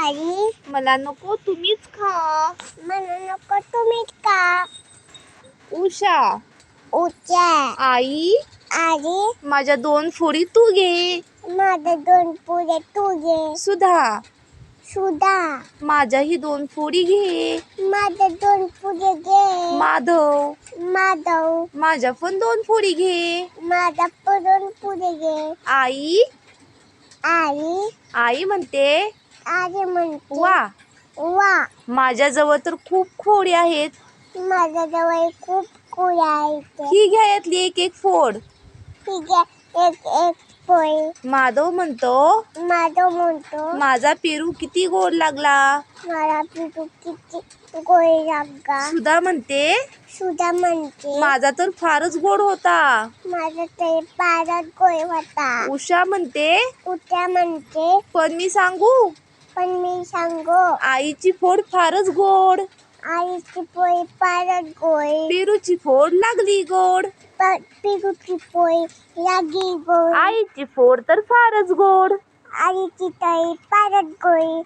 आई मला नको तुम्हीच खा. मला नको तुम्हीच का उषा. उच्या आई आई माझ्या दोन फोडी तू घे. माझे दोन पुढे तू घे. सुधा. सुधा. माझ्याही दोन फोडी घे. माझे दोन पुढे घे. माधव. माधव. माझ्या पण दोन फोडी घे. माझा पुढून पुढे घे. आई. आई. आई म्हणते म्हणते वा. वा. माझ्याजवळ तर खूप खोडी आहेत. माझ्याजवळ खूप कुळ्या आहेत. ही घ्या यातली एक एक फोड. ठीक आहे एक एक पोळी माधव म्हणतो माधव म्हणतो माझा पेरू किती गोड लागला. मला पिटू किती गोळी लागा सुधा म्हणते सुधा म्हणते माझा तर फारच गोड होता. माझा ते पारत गोळी होता. उषा म्हणते उद्या म्हणते पण मी सांगू पण मी सांगू. आईची फोड फारच गोड. आईची पोळी पारत गोळी पेरूची फोड लागली गोड. पिरूची पोळी लागी गोळी आईची फोड तर फारच गोड. आईची तळी पारत गोळी